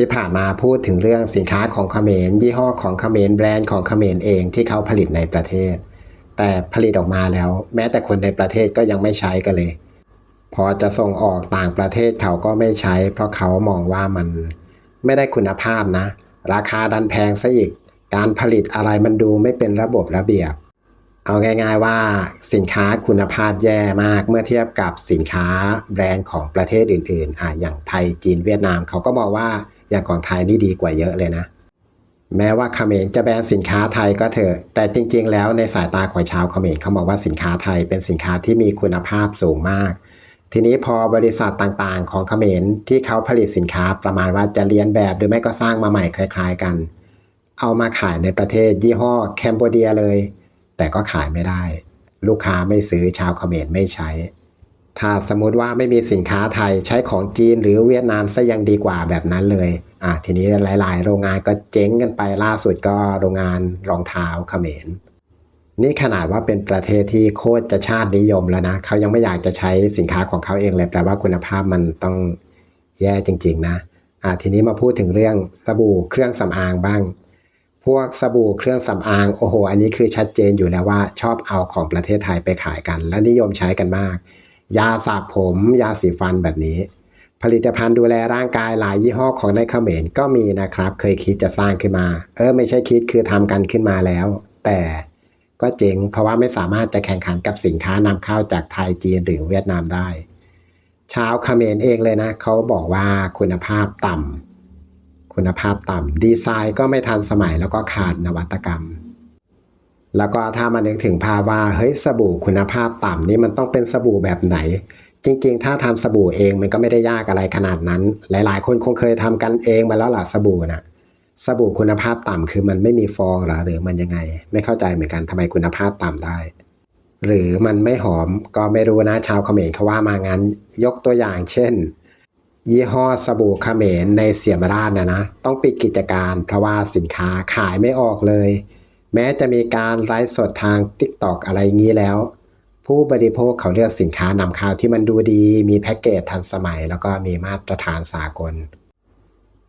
ที่ผ่านมาพูดถึงเรื่องสินค้าของเขมรยี่ห้อของเขมรแบรนด์ของเขมรเองที่เขาผลิตในประเทศ แต่ผลิตออกมาแล้ว แม้แต่คนในประเทศก็ยังไม่ใช้กันเลย พอจะส่งออกต่างประเทศเขาก็ไม่ใช้ เพราะเขามองว่ามันไม่ได้คุณภาพนะ ราคาดันแพงซะอีก การผลิตอะไรมันดูไม่เป็นระบบระเบียบ เอาง่าย ๆว่าสินค้าคุณภาพแย่มากเมื่อเทียบกับสินค้าแบรนด์ของประเทศอื่นๆอะอย่างไทยจีนเวียดนามเขาก็มองว่า อย่างของไทยนี่ดีกว่าเยอะเลยนะ แม้ว่าเขมรจะแบนสินค้าไทยก็เถอะ แต่จริง ๆ แล้วในสายตาของชาวเขมรเขามองว่าสินค้าไทยเป็นสินค้าที่มีคุณภาพสูงมาก ทีนี้พอบริษัทต่างๆ ของเขมรที่เขาผลิตสินค้าประมาณว่าจะเรียนแบบหรือไม่ก็สร้างมาใหม่คล้าย ๆ กัน เอามาขายในประเทศยี่ห้อแคนโบเดียเลย แต่ก็ขายไม่ได้ ลูกค้าไม่ซื้อชาวเขมรไม่ใช้ ถ้าสมมติว่าไม่มีสินค้าไทยใช้ของจีนหรือเวียดนามซะยังดีกว่าแบบนั้นเลยอะทีนี้หลาย ๆ โรงงานก็เจ๊งกันไปล่าสุดก็โรงงานรองเท้าเขมรนี่ขนาดว่าเป็นประเทศที่โคตรจะชาตินิยมแล้วนะเขายังไม่อยากจะใช้สินค้าของเขาเองเลยแปลว่าคุณภาพมันต้องแย่จริง ๆ นะอะทีนี้มาพูดถึงเรื่องสบู่เครื่องสำอางบ้าง พวกสบู่เครื่องสำอางโอ้โห อันนี้คือชัดเจนอยู่แล้วว่าชอบเอาของประเทศไทยไปขายกัน และนิยมใช้กันมาก ยาสระผม ยาสีฟันแบบนี้ ผลิตภัณฑ์ดูแลร่างกายหลายยี่ห้อของในเขมรก็มีนะครับ เคยคิดจะสร้างขึ้นมา เออ ไม่ใช่คิดคือทำกันขึ้นมาแล้ว แต่ก็เจ๋งเพราะว่าไม่สามารถจะแข่งขันกับสินค้านำเข้าจากไทยจีนหรือเวียดนามได้ ชาวเขมรเองเลยนะเขาบอกว่าคุณภาพต่ำคุณภาพต่ำดีไซน์ก็ไม่ทันสมัยแล้วก็ขาดนวัตกรรม แล้วก็ถ้ามานึกถึงภาพว่าเฮ้ยสบู่คุณภาพต่ำนี่มันต้องเป็นสบู่แบบไหน จริงๆ ถ้าทำสบู่เองมันก็ไม่ได้ยากอะไรขนาดนั้น หลายๆ คนคงเคยทำกันเองมาแล้วล่ะสบู่น่ะสบู่คุณภาพต่ำคือมันไม่มีฟองหรอหรือมันยังไง ไม่เข้าใจเหมือนกันทำไมคุณภาพต่ำได้ หรือมันไม่หอมก็ไม่รู้นะชาวเขมรเขาว่ามางั้น ยกตัวอย่างเช่น ยี่ห้อสบู่เขมรในเสียมราชนะนะ ต้องปิดกิจการ เพราะว่าสินค้าขายไม่ออกเลย แม้จะมีการไลฟ์สดทาง t ิ k t o k อะไรงี้แล้ว ผู้บริโภคเขาเลือกสินค้านำเข้าที่มันดูดี มีแพ็กเกจทันสมัย แล้วก็มีมาตรฐานสากล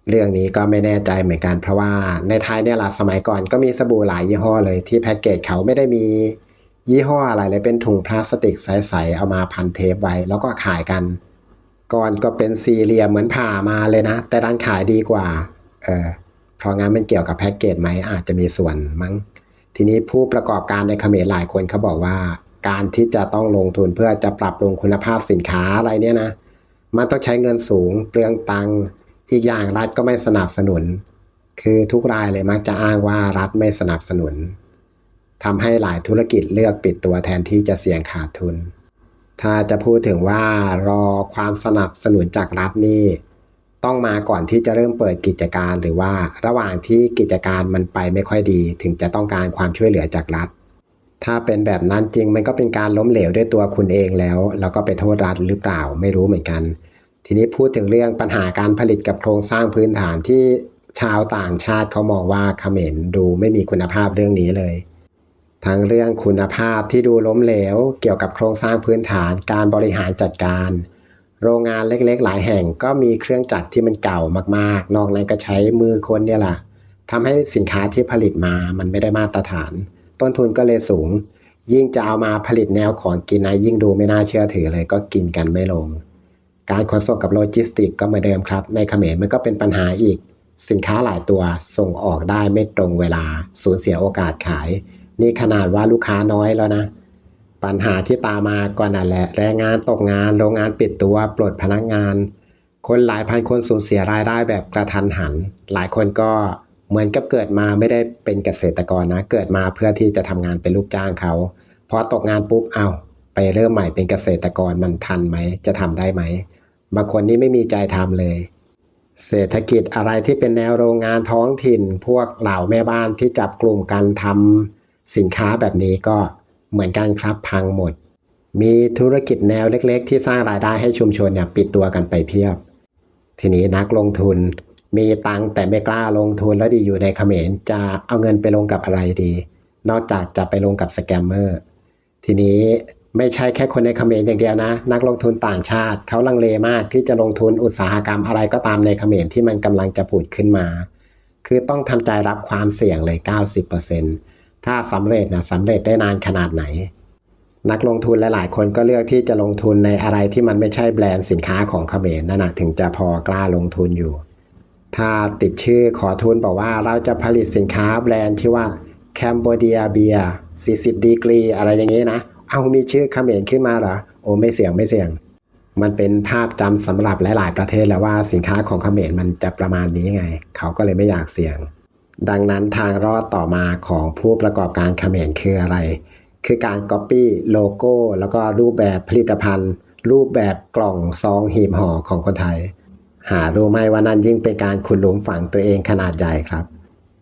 เรื่องนี้ก็ไม่แน่ใจเหมือนกัน เพราะว่าในไทยเนี่ยล่ะสมัยก่อนก็มีสบู่หลายยี่ห้อเลยที่แพ็กเกจเขาไม่ได้มียี่ห้ออะไรเลยเป็นถุงพลาสติกใสๆเอามาพันเทปไว้ แล้วก็ขายกันก่อนก็เป็นสี่เหลี่ยมเหมือนผ่ามาเลยนะ แต่ด้านขายดีกว่า เออเพราะงั้นมันเกี่ยวกับแพ็กเกจไหมอาจจะมีส่วนมั้ง ทีนี้ผู้ประกอบการในเขมรหลายคนเขาบอกว่า การที่จะต้องลงทุนเพื่อจะปรับปรุงคุณภาพสินค้าอะไรเนี่ยนะ มันต้องใช้เงินสูงเปลืองตังค์อีกอย่างรัฐก็ไม่สนับสนุน คือทุกรายเลยมักจะอ้างว่ารัฐไม่สนับสนุนทำให้หลายธุรกิจเลือกปิดตัวแทนที่จะเสี่ยงขาดทุน ถ้าจะพูดถึงว่ารอความสนับสนุนจากรัฐนี่ ต้องมาก่อนที่จะเริ่มเปิดกิจการ หรือว่าระหว่างที่กิจการมันไปไม่ค่อยดี ถึงจะต้องการความช่วยเหลือจากรัฐ ถ้าเป็นแบบนั้นจริงมันก็เป็นการล้มเหลวด้วยตัวคุณเองแล้ว แล้วก็ไปโทษรัฐหรือเปล่าไม่รู้เหมือนกัน ทีนี้พูดถึงเรื่องปัญหาการผลิตกับโครงสร้างพื้นฐานที่ชาวต่างชาติเขามองว่าเขมรดูไม่มีคุณภาพเรื่องนี้เลย ทั้งเรื่องคุณภาพที่ดูล้มเหลว เกี่ยวกับโครงสร้างพื้นฐานการบริหารจัดการ โรงงานเล็กๆ หลายแห่งก็มีเครื่องจักรที่มันเก่ามากๆ นอกนั้นก็ใช้มือคนเนี่ยแหละทำให้สินค้าที่ผลิตมามันไม่ได้มาตรฐาน ต้นทุนก็เลยสูง ยิ่งจะเอามาผลิตแนวของกินนะยิ่งดูไม่น่าเชื่อถือเลยก็กินกันไม่ลง การขนส่งกับโลจิสติกก็เหมือนเดิมครับ ในเขมรมันก็เป็นปัญหาอีก สินค้าหลายตัวส่งออกได้ไม่ตรงเวลา สูญเสียโอกาสขาย นี่ขนาดว่าลูกค้าน้อยแล้วนะ ปัญหาที่ตามมาก็นั่นแหละ แรงงานตกงาน โรงงานปิดตัว ปลดพนักงาน คนหลายพันคนสูญเสียรายได้แบบกระทันหัน หลายคนก็เหมือนกับเกิดมาไม่ได้เป็นเกษตรกรนะ เกิดมาเพื่อที่จะทำงานเป็นลูกจ้างเขา พอตกงานปุ๊บ เอาไปเริ่มใหม่เป็นเกษตรกรมันทันไหม จะทำได้ไหม บางคนนี่ไม่มีใจทำเลย เศรษฐกิจอะไรที่เป็นแนวโรงงานท้องถิ่น พวกเหล่าแม่บ้านที่จับกลุ่มกันทำสินค้าแบบนี้ก็ เหมือนกันครับพังหมด มีธุรกิจแนวเล็ก ๆ ที่สร้างรายได้ให้ชุมชนเนี่ยปิดตัวกันไปเพียบ ทีนี้นักลงทุนมีตังแต่ไม่กล้าลงทุนแล้วดีอยู่ในเขมรจะเอาเงินไปลงกับอะไรดี นอกจากจะไปลงกับสแกมเมอร์ทีนี้ไม่ใช่แค่คนในเขมรอย่างเดียวนะ นักลงทุนต่างชาติเขาลังเลมากที่จะลงทุนอุตสาหกรรมอะไรก็ตามในเขมรที่มันกำลังจะผุดขึ้นมา คือต้องทำใจรับความเสี่ยงเลย 90% ถ้าสำเร็จนะสำเร็จได้นานขนาดไหน นักลงทุนหลายๆ คนก็เลือกที่จะลงทุนในอะไรที่มันไม่ใช่แบรนด์สินค้าของเขมรนั่นนะถึงจะพอกล้าลงทุนอยู่ ถ้าติดชื่อขอทุนบอกว่าเราจะผลิตสินค้าแบรนด์ที่ว่าแคมโบเดียเบีย40 ดีกรี อะไรอย่างนี้นะ เอามีชื่อเขมรขึ้นมาเหรอ โอ้ไม่เสี่ยงไม่เสี่ยง มันเป็นภาพจำสำหรับหลาย ๆ ประเทศแล้วว่าสินค้าของเขมรมันจะประมาณนี้ไง เขาก็เลยไม่อยากเสี่ยง ดังนั้นทางรอดต่อมาของผู้ประกอบการเขมรคืออะไร คือการ Copy โลโก้ แล้วก็รูปแบบผลิตภัณฑ์ รูปแบบกล่องซองหีบห่อของคนไทย หารู้ไหมว่านั่นยิ่งเป็นการขุดหลุมฝังตัวเองขนาดใหญ่ครับ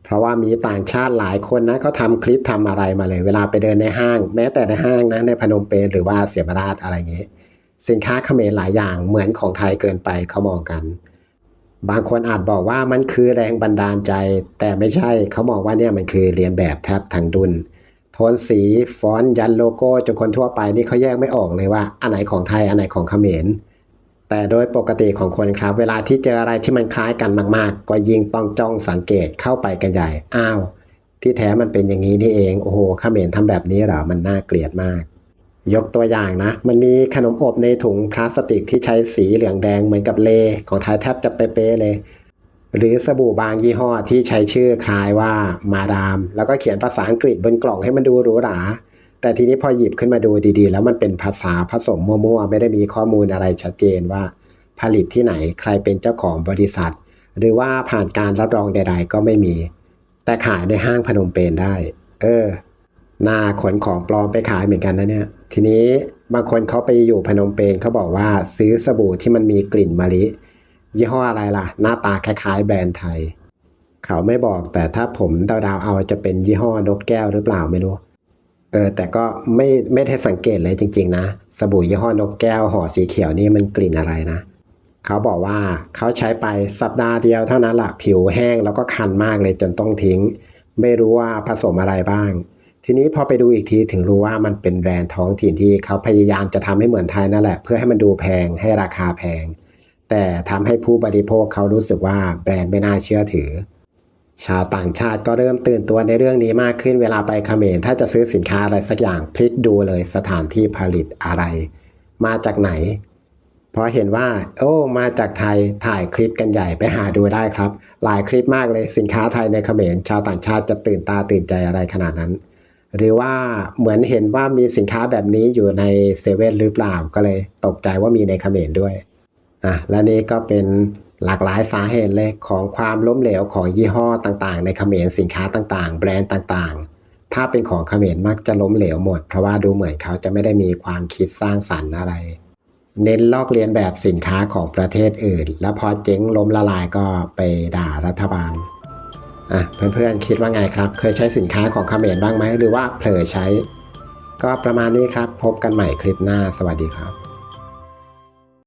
เพราะว่ามีต่างชาติหลายคนนะเขาทำคลิปทำอะไรมาเลย เวลาไปเดินในห้าง แม้แต่ในห้างนะในพนมเปญหรือว่าเสียมราชอะไรอย่างนี้สินค้าเขมรหลายอย่างเหมือนของไทยเกินไปเขามองกัน บางคนอาจบอกว่ามันคือแรงบันดาลใจ แต่ไม่ใช่เขามองว่าเนี่ยมันคือเรียนแบบแทบทั้งดุนโทนสีฟอนต์ยันโลโก้จนคนทั่วไปนี่เขาแยกไม่ออกเลยว่า อันไหนของไทยอันไหนของเขมร แต่โดยปกติของคนครับ เวลาที่เจออะไรที่มันคล้ายกันมาก ๆ ก็ยิ่งต้องจ้องสังเกตเข้าไปกันใหญ่อ้าว ที่แท้มันเป็นอย่างนี้นี่เองโอ้โหเขมรทำแบบนี้เหรอมันน่าเกลียดมาก ยกตัวอย่างนะ มันมีขนมอบในถุงพลาสติกที่ใช้สีเหลืองแดงเหมือนกับเลของไทยแทบจะเป๊ะเลย หรือสบู่บางยี่ห้อที่ใช้ชื่อคล้ายว่ามาดาม แล้วก็เขียนภาษาอังกฤษบนกล่องให้มันดูหรูหรา แต่ทีนี้พอหยิบขึ้นมาดูดีๆ แล้วมันเป็นภาษาผสมมั่วๆ ไม่ได้มีข้อมูลอะไรชัดเจนว่า ผลิตที่ไหนใครเป็นเจ้าของบริษัท หรือว่าผ่านการรับรองใด ๆ ก็ไม่มี แต่ขายในห้างพนมเปญได้ เออน่าขนของปลอมไปขายเหมือนกันนะเนี่ย ทีนี้บางคนเขาไปอยู่พนมเปญเขาบอกว่าซื้อสบู่ที่มันมีกลิ่นมะลิ ยี่ห้ออะไรล่ะ หน้าตาคล้ายๆ แบรนด์ไทย เขาไม่บอกแต่ถ้าผมเดาๆเอาจะเป็นยี่ห้อนกแก้วหรือเปล่าไม่รู้ เออ แต่ก็ไม่ไม่ได้สังเกตเลยจริง ๆ นะ สบู่ยี่ห้อนกแก้วห่อสีเขียวนี่มันกลิ่นอะไรนะ เขาบอกว่าเขาใช้ไปสัปดาห์เดียวเท่านั้นละผิวแห้งแล้วก็คันมากเลยจนต้องทิ้ง ไม่รู้ว่าผสมอะไรบ้าง ทีนี้พอไปดูอีกทีถึงรู้ว่ามันเป็นแบรนด์ท้องถิ่นที่เขาพยายามจะทำให้เหมือนไทยนั่นแหละ เพื่อให้มันดูแพงให้ราคาแพง แต่ทำให้ผู้บริโภคเขารู้สึกว่าแบรนด์ไม่น่าเชื่อถือ ชาวต่างชาติก็เริ่มตื่นตัวในเรื่องนี้มากขึ้นเวลาไปเขมรถ้าจะซื้อสินค้าอะไรสักอย่างพลิกดูเลยสถานที่ผลิตอะไร มาจากไหนพอเห็นว่า โอ้ มาจากไทยถ่ายคลิปกันใหญ่ไปหาดูได้ครับ หลายคลิปมากเลยสินค้าไทยในเขมรชาวต่างชาติจะตื่นตาตื่นใจอะไรขนาดนั้น หรือว่าเหมือนเห็นว่ามีสินค้าแบบนี้อยู่ในเซเว่นหรือเปล่าก็เลยตกใจว่ามีในเขมรด้วยอะและนี่ก็เป็นหลากหลายสาเหตุเลยของความล้มเหลวของยี่ห้อต่างๆ ในเขมรสินค้าต่างๆ แบรนด์ต่างๆ ถ้าเป็นของเขมรมักจะล้มเหลวหมด เพราะว่าดูเหมือนเขาจะไม่ได้มีความคิดสร้างสรรค์อะไร เน้นลอกเลียนแบบสินค้าของประเทศอื่น แล้วพอเจ๊งล้มละลายก็ไปด่ารัฐบาล อะเพื่อนๆคิดว่าไงครับ เคยใช้สินค้าของเขมรบ้างไหมหรือว่าเผลอใช้ ก็ประมาณนี้ครับ พบกันใหม่คลิปหน้าสวัสดีครับ